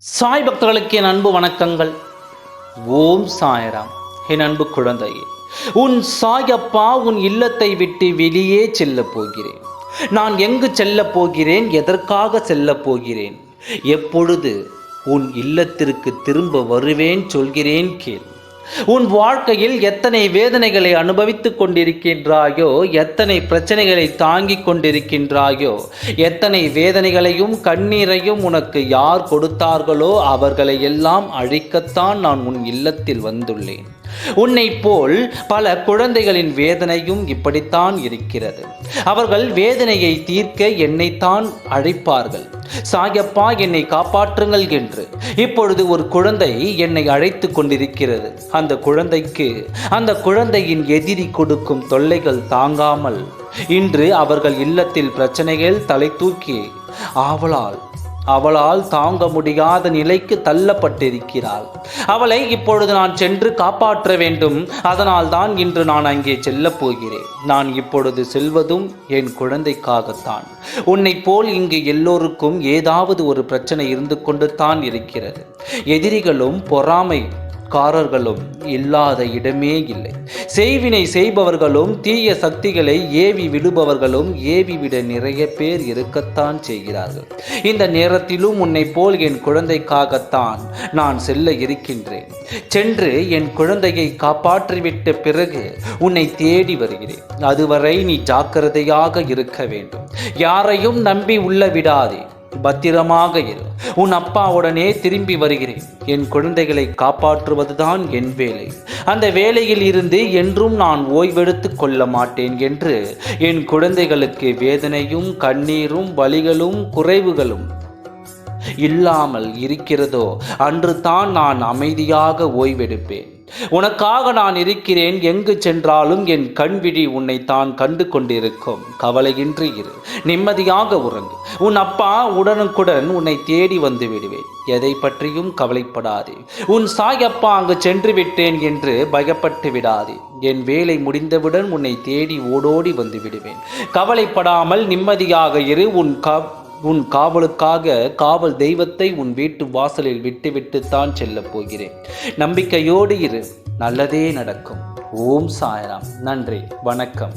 சாய் பக்தர்களுக்கு என் அன்பு வணக்கங்கள். ஓம் சாயராம். என் அன்பு குழந்தையே உன் சாயப்பா உன் இல்லத்தை விட்டு வெளியே செல்ல போகிறேன். நான் எங்கு செல்லப் போகிறேன் எதற்காக செல்லப் போகிறேன்? எப்பொழுது உன் இல்லத்திற்கு திரும்ப வருவேன் சொல்கிறேன் கேள். உன் வாழ்க்கையில் எத்தனை வேதனைகளை அனுபவித்துக் கொண்டிருக்கின்றாயோ எத்தனை பிரச்சனைகளை தாங்கிக் கொண்டிருக்கின்றாயோ எத்தனை வேதனைகளையும் கண்ணீரையும் உனக்கு யார் கொடுத்தார்களோ அவர்களை எல்லாம் அழிக்கத்தான் நான் உன் இல்லத்தில் வந்துள்ளேன். உன்னை போல் பல குழந்தைகளின் வேதனையும் இப்படித்தான் இருக்கிறது. அவர்கள் வேதனையை தீர்க்க என்னைத்தான் அழைப்பார்கள். சாயப்பா என்னை காப்பாற்றுங்கள் என்று. இப்பொழுது ஒரு குழந்தை என்னை அழைத்து கொண்டிருக்கிறது. அந்த குழந்தைக்கு அந்த குழந்தையின் எதிரி கொடுக்கும் தொல்லைகள் தாங்காமல் இன்று அவர்கள் இல்லத்தில் பிரச்சனைகள் தலை தூக்கி ஆவலால் அவளால் தாங்க முடியாத நிலைக்கு தள்ளப்பட்டிருக்கிறாள். அவளை இப்பொழுது நான் சென்று காப்பாற்ற வேண்டும். அதனால் தான் இன்று நான் அங்கே செல்லப் போகிறேன். நான் இப்பொழுது செல்வதும் என் குழந்தைக்காகத்தான். உன்னை போல் இங்கு எல்லோருக்கும் ஏதாவது ஒரு பிரச்சனை இருந்து கொண்டு தான் இருக்கிறது. எதிரிகளும் பொறாமை காரர்களும் இல்லாத இடமே இல்லை. செய்வினை செய்பவர்களும் தீய சக்திகளை ஏவி விடுபவர்களும் ஏவி விட நிறைய பேர் இருக்கத்தான் செய்கிறார்கள். இந்த நேரத்திலும் உன்னை போல் என் குழந்தைக்காகத்தான் நான் செல்ல இருக்கின்றேன். சென்று என் குழந்தையை காப்பாற்றிவிட்ட பிறகு உன்னை தேடி வருகிறேன். அதுவரை நீ ஜாக்கிரதையாக இருக்க வேண்டும். யாரையும் நம்பி உள்ள விடாதே. பத்திரமாக இரு. உன் அப்பாவுடனே திரும்பி வருகிறேன். என் குழந்தைகளை காப்பாற்றுவதுதான் என் வேலை. அந்த வேலையில் இருந்து என்றும் நான் ஓய்வெடுத்து கொள்ள மாட்டேன் என்று என் குழந்தைகளுக்கு வேதனையும் கண்ணீரும் வலிகளும் குறைவுகளும் இல்லாமல் இருக்கிறதோ அன்று தான் நான் அமைதியாக ஓய்வெடுப்பேன். உனக்காக நான் இருக்கிறேன் எங்கு சென்றாலும் என் கண்விழி உன்னை தான் கண்டு கொண்டிருக்கும் கவலையின்றி இரு நிம்மதியாக உறங்கு. உன் அப்பா உடனுக்குடன் உன்னை தேடி வந்து விடுவேன். எதை பற்றியும் கவலைப்படாதே. உன் சாயப்பா அங்கு சென்று விட்டேன் என்று பயப்பட்டு விடாதே. என் வேலை முடிந்தவுடன் உன்னை தேடி ஓடோடி வந்து விடுவேன். கவலைப்படாமல் நிம்மதியாக இரு உன் க உன் காவலுக்காக காவல் தெய்வத்தை உன் வீட்டு வாசலில் விட்டுவிட்டு தான் செல்லப் போகிறேன். நம்பிக்கையோடு இரு. நல்லதே நடக்கும். ஓம் சாயராம். நன்றி. வணக்கம்.